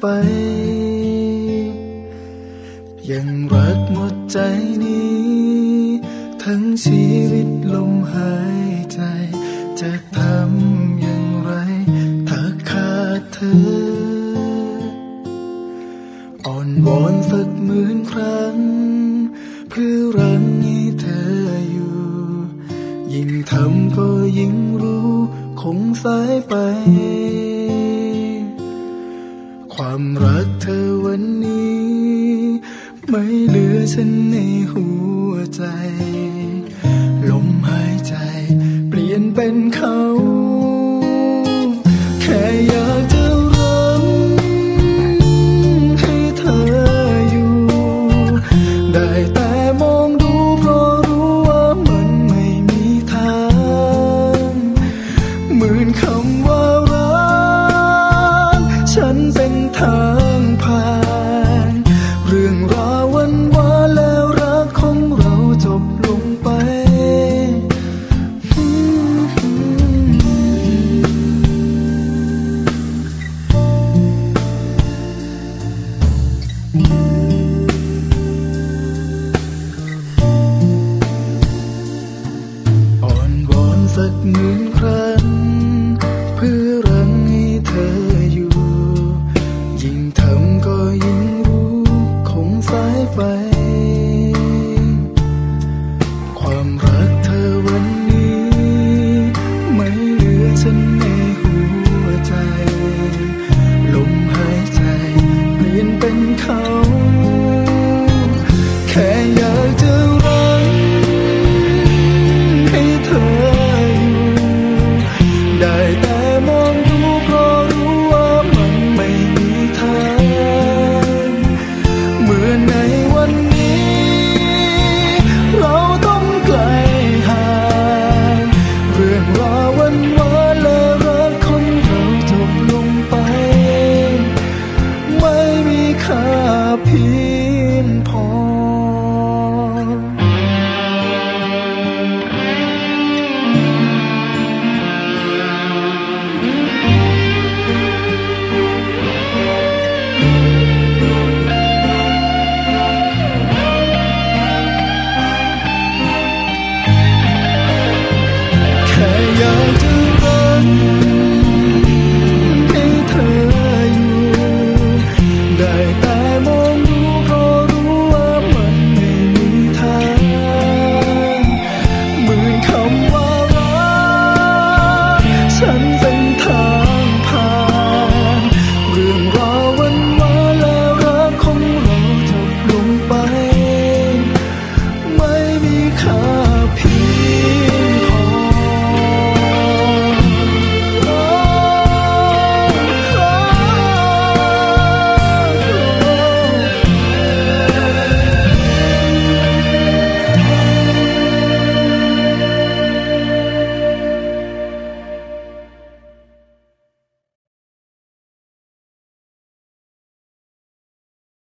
ไป ยังรักหมดใจนี้ ทั้งชีวิตลมหายใจ จะทำอย่างไร ถ้าขาดเธอ อ่อนวอนสักหมื่นครั้ง เพื่อรังให้เธออยู่ ยิ่งทำก็ยิ่งรู้ คงสายไป ความรักเธอวันนี้ ไม่เหลือฉันในหัวใจ ลมหายใจ เปลี่ยนเป็นเขา เ khẽ nhớ thương lớn khi thơ đại ta mong